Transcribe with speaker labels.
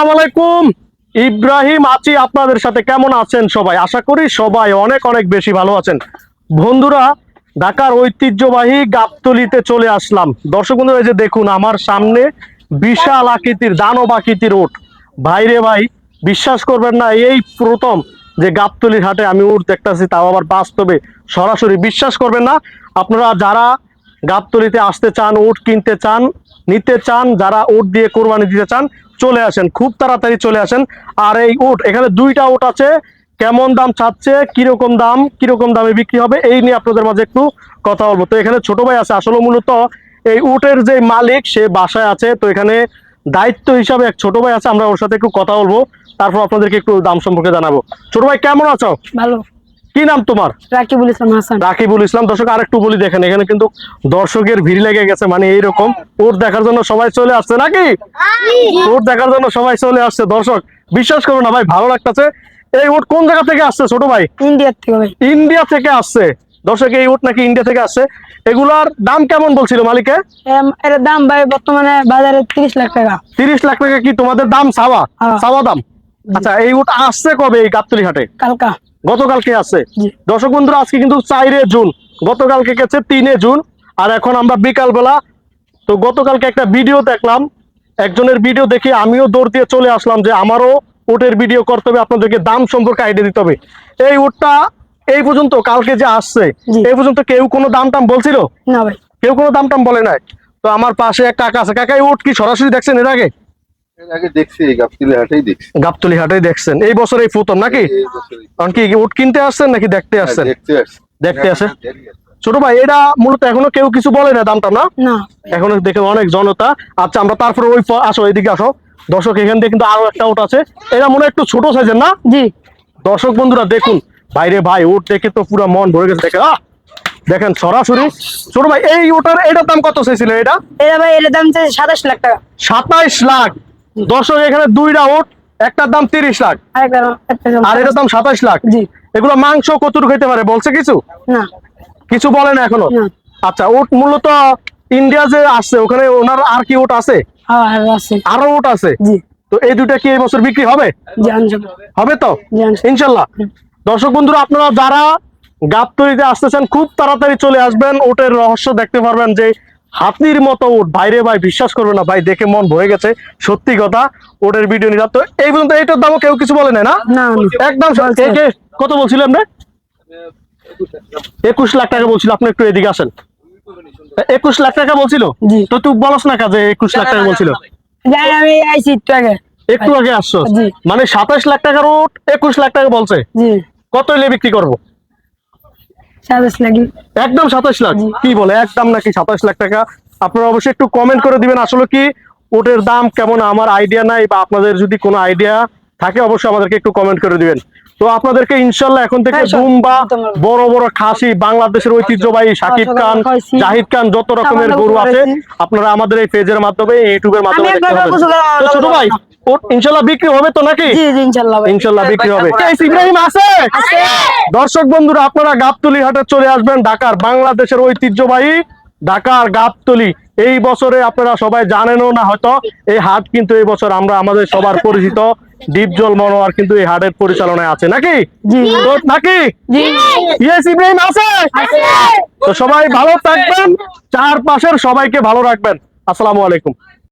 Speaker 1: আসসালামু আলাইকুম। ইব্রাহিম আছি আপনাদের সাথে কেমন আছেন সবাই? আশা করি সবাই অনেক অনেক বেশি ভালো আছেন। বন্ধুরা, ঢাকার ঐতিহ্যবাহী গাবতলিতে চলে আসলাম। দর্শক বন্ধুরা, এই যে দেখুন, আমার সামনে বিশাল আকৃতির, দানব আকৃতির উট ভাইরে ভাই, বিশ্বাস করবেন না, এই প্রথম যে গাবতলির হাটে আমি উট দেখতেছি, তাও আবার বাস্তবে সরাসরি বিশ্বাস করবেন না। আপনারা যারা গাবতলিতে আসতে চান, উট কিনতে চান, নিতে চান, যারা উট দিয়ে কোরবানি দিতে চান চলে আসেন, খুব তাড়াতাড়ি চলে আসেন। আর এই উট এখানে দুইটা উট আছে। কেমন দাম চাচ্ছে, কীরকম দাম, কীরকম দামে বিক্রি হবে, এই নিয়ে আপনাদের মাঝে একটু কথা বলব। তো এখানে ছোট ভাই আছে, আসলে মূলত এই উটের যে মালিক, সে বাসায় আছে। তো এখানে দায়িত্ব হিসাবে এক ছোট ভাই আছে, আমরা ওর সাথে একটু কথা বলব। তারপর আপনাদেরকে একটু দাম সম্পর্কে জানাব। ছোট ভাই, কেমন আছো?
Speaker 2: ভালো।
Speaker 1: কি নাম তোমার?
Speaker 2: রাকিবুল ইসলাম হাসান।
Speaker 1: রাকিবুল ইসলাম দর্শক আরেকটু বলি দেখেন এখানে কিন্তু দর্শকের ভিড় লেগে গেছে মানে এইরকম। ওর দেখার জন্য সবাই চলে আসছে নাকি? ওর দেখার জন্য সবাই চলে আসছে। দর্শক বিশ্বাস করো না ভাই ভালো লাগতেছে। এই উট কোন জায়গা থেকে আসছে ছোট ভাই?
Speaker 2: ইন্ডিয়ার থেকে ভাই।
Speaker 1: ইন্ডিয়া থেকে আসছে। দর্শক এই ওট নাকি ইন্ডিয়া থেকে আসছে। এগুলার দাম কেমন বলছিল মালিকে?
Speaker 2: এম, এর দাম ভাই বর্তমানে বাজারে তিরিশ লাখ টাকা।
Speaker 1: তিরিশ লাখ টাকা কি তোমাদের দাম সাওয়া?
Speaker 2: হ্যাঁ।
Speaker 1: সাওয়া দাম? আচ্ছা এই উট আসছে কবে এই গাবতলি হাটে
Speaker 2: কালকা।
Speaker 1: গতকালকে আছে। দর্শক বন্ধুরা আজকে কিন্তু চাইরে জুন। গতকালকে গেছে তিনে জুন আর এখন আমরা বিকাল বেলা তো গতকালকে একটা ভিডিও দেখলাম। একজনের ভিডিও দেখে আমিও দৌড় দিয়ে চলে আসলাম যে আমারও উটের ভিডিও করতে হবে আপনাদেরকে দাম সম্পর্কে আইডিয়া দিতে হবে। এই উটটা এই পর্যন্ত কালকে যে আসছে এই পর্যন্ত কেউ কোনো দাম টাম বলছিল?
Speaker 2: না ভাই।
Speaker 1: কেউ কোনো দাম টাম বলে নাই। তো আমার পাশে এক কাকা আছে। কাকা এই উট কি সরাসরি দেখছেন এর আগে?
Speaker 3: আগে দেখছি গাবতলি হাটেই দেখছি।
Speaker 1: গাবতলি হাটে দেখছেন। এই বছর এই প্রথম নাকি? কারণ কি উট কিনতে আসছেন নাকি দেখতে আসছেন?
Speaker 3: দেখতে আসছি।
Speaker 1: দেখতে আসে ছোট ভাই এটা মূলত এখনও কেউ কিছু বলে না দামটা না?
Speaker 2: না।
Speaker 1: এখনও দেখে অনেক জনতা। আচ্ছা আমরা তারপরে ওই আসো এদিকে আসো। দর্শক এখান থেকে কিন্তু আরও একটা উট আছে। এটা মনে একটু ছোট সাইজের না?
Speaker 2: জি।
Speaker 1: দর্শক বন্ধুরা দেখুন। বাইরে ভাই উট দেখে তো পুরো মন ভরে গেছে। দেখে আহ! দেখেন সরাসরি। ছোট ভাই এই উটার এটার দাম কত চাইছিল এটা?
Speaker 2: এটা ভাই এর দাম চাই সাতাশ লাখ টাকা।
Speaker 1: সাতাইশ লাখ। দর্শক এখানে দুইটা উট একটার দাম তিরিশ লাখ আর এটার দাম সাতাইশ লাখ। এগুলো মাংস কতটুকু খেতে পারে বলছে কিছু? কিছু বলে না
Speaker 2: এখনও?
Speaker 1: আচ্ছা উট মূলত ইন্ডিয়া যে আসছে ওখানে ওনার আর কি উট আছে?
Speaker 2: হ্যাঁ আর আছে।
Speaker 1: আরও উট আছে? তো এই দুটা কি এই বছর বিক্রি হবে? হবে তো? ইনশাল্লাহ। দর্শক বন্ধুরা আপনারা যারা গাবতলিতে আসতেছেন খুব তাড়াতাড়ি চলে আসবেন ওটের রহস্য দেখতে পারবেন যে হাতির মতো উট বাইরে ভাই বিশ্বাস করবে না ভাই দেখে মন ভয়ে গেছে। সত্যি কথা ওটের ভিডিও নিলাম তো এই পর্যন্ত এইটার দামও কেউ কিছু বলে না? একদম কত বলছিলেন রে? একুশ লাখ টাকা বলছিল আপনি একটু এদিকে আসেন। একুশ লাখ টাকা বলছিল? তো তুই বলস না কাজে একুশ লাখ টাকা বলছিল।
Speaker 2: যাই আমি আইছি একটু আগে।
Speaker 1: আসছো মানে সাতাশ লাখ টাকার উট একুশ লাখ টাকা বলছে। কত হইলে বিক্রি করব?
Speaker 2: সাতাশ লাখ।
Speaker 1: একদম সাতাশ লাখ? কি বলে একদম নাকি সাতাশ লাখ টাকা? আপনারা অবশ্যই একটু কমেন্ট করে দিবেন আসলে কি ওটের দাম কেমন আমার আইডিয়া নাই বা আপনাদের যদি কোনো আইডিয়া থাকে অবশ্যই আমাদেরকে একটু কমেন্ট করে দিবেন। তো আপনাদেরকে ইনশাল্লাহ এখন থেকে
Speaker 2: হ্যাঁ, সব
Speaker 1: দুম বা
Speaker 2: একদম। একদম।
Speaker 1: বড় বড় খাসি বাংলাদেশের ঐতিহ্যবাহী শাকিব খান জাহিদ খান যত রকমের গরু আছে আপনারা আমাদের এই পেজের মাধ্যমে ইউটিউবের মাধ্যমে দেখতে পাবেন। ছোট ভাই ইনশাল্লাহ বিক্রি হবে তো নাকি?
Speaker 2: জি জি ইনশাল্লাহ
Speaker 1: বিক্রি হবে। ইব্রাহিম আছে? দর্শক বন্ধুরা আপনারা গাবতলি হাটে চলে আসবেন ঢাকার বাংলাদেশের ঐতিহ্যবাহী ঢাকার গাবতলি। এই বছরে আপনারা সবাই জানেনও না হয়তো এই হাট কিন্তু এই বছর আমরা আমাদের সবার পরিচিত ডিপজল মনোয়ার কিন্তু এই হাটের পরিচালনায় আছে। নাকি? তো নাকি? ইয়েস ইব্রাহিম আছে। তো সবাই ভালো থাকবেন চারপাশের সবাইকে ভালো রাখবেন। আসসালামু আলাইকুম।